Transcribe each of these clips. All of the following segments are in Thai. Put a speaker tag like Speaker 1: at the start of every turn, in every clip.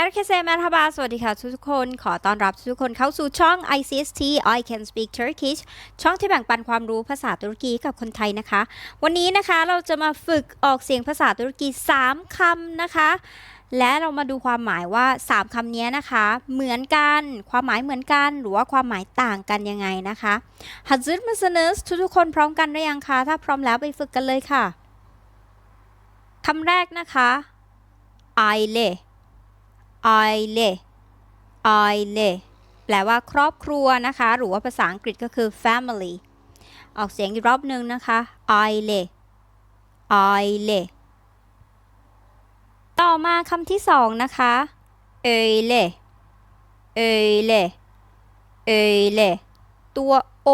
Speaker 1: Herkese merhaba สวัสดีค่ะทุกคน ขอต้อนรับทุกคนเข้าสู่ช่อง ICST I Can Speak Turkish ช่องที่แบ่งปันความรู้ภาษาตุรกีกับคนไทยนะคะ วันนี้นะคะเราจะมาฝึกออกเสียงภาษาตุรกี 3คำนะคะ และเรามาดูความหมายว่า 3คำนี้นะคะ เหมือนกัน ความหมายเหมือนกัน หรือว่าความหมายต่างกันยังไงนะคะ Hazır mısınız ทุกๆคนพร้อมกันหรือยังคะถ้าพร้อมแล้วไปฝึกกันเลยค่ะคำแรกนะคะ aile aile aile แปลว่าครอบครัวนะคะ หรือว่าภาษาอังกฤษก็คือ family ออกเสียงอีกรอบหนึ่งนะคะ aile aile ต่อมาคำที่สองนะคะ öyle öyle öyle ตัว o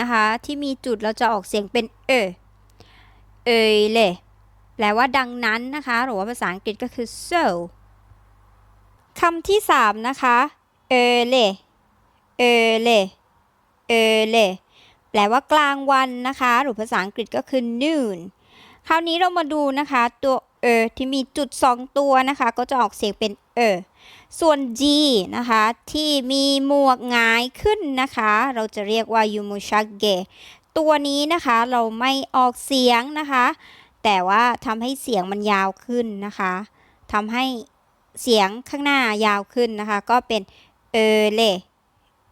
Speaker 1: นะคะ ที่มีจุดเราจะออกเสียงเป็น ö öyle แปลว่าดังนั้นนะคะ หรือว่าภาษาอังกฤษก็คือ so คำที่สามนะคะ öyle öyle öyle แปลว่ากลางวันนะคะ หรือภาษาอังกฤษก็คือ noon คราวนี้เรามาดูนะคะตัว ö ที่มีจุด 2 ตัวนะคะ ก็จะออกเสียงเป็น ö ส่วน g นะคะ ที่มีหมวกหงายขึ้นนะคะ เราจะเรียกว่า yumuşak g ตัวนี้นะคะเราไม่ออกเสียงนะคะ แต่ว่าทำให้เสียงมันยาวขึ้นนะคะทำให้ เสียงข้างหน้ายาวขึ้นนะคะ ก็เป็นเอเล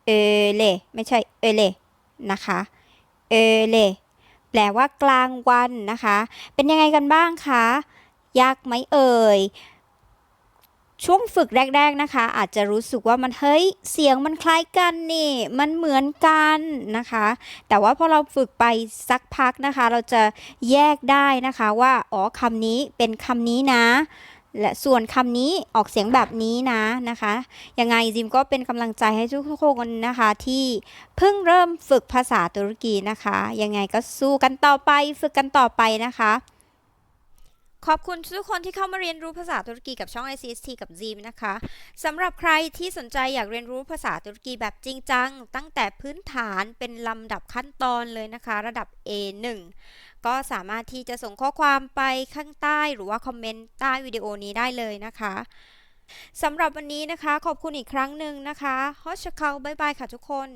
Speaker 1: เอเลไม่ใช่เอเลนะคะเอเลแปลว่ากลางวันนะคะ เป็นยังไงกันบ้างคะ ยากไหมเอ่ย ช่วงฝึกแรก ๆนะคะ อาจจะรู้สึกว่ามันเฮ้ยเสียงมันคล้ายกันนี่ มันเหมือนกันนะคะ แต่ว่าพอเราฝึกไปสักพักนะคะ เราจะแยกได้นะคะว่า อ๋อคำนี้เป็นคำนี้นะ และส่วนคำนี้ออกเสียงแบบนี้นะนะคะยังไงจิมก็เป็นกำลังใจให้ทุกๆคนนะคะ ที่เพิ่งเริ่มฝึกภาษาตุรกีนะคะ ยังไงก็สู้กันต่อไป ฝึกกันต่อไปนะคะ ขอบคุณทุกคนที่เข้ามาเรียนรู้ภาษาตุรกีกับช่อง ICST กับ Zim นะคะสำหรับใครที่สนใจอยากเรียนรู้ภาษาตุรกีแบบจริงจัง ตั้งแต่พื้นฐานเป็นลำดับขั้นตอนเลยนะคะ ระดับ A1 ก็สามารถที่จะส่งข้อความไปข้างใต้ หรือว่าคอมเมนต์ใต้วิดีโอนี้ได้เลยนะคะสำหรับวันนี้นะคะ ขอบคุณอีกครั้งหนึ่งนะคะฮอชเคาบายบายค่ะทุกคน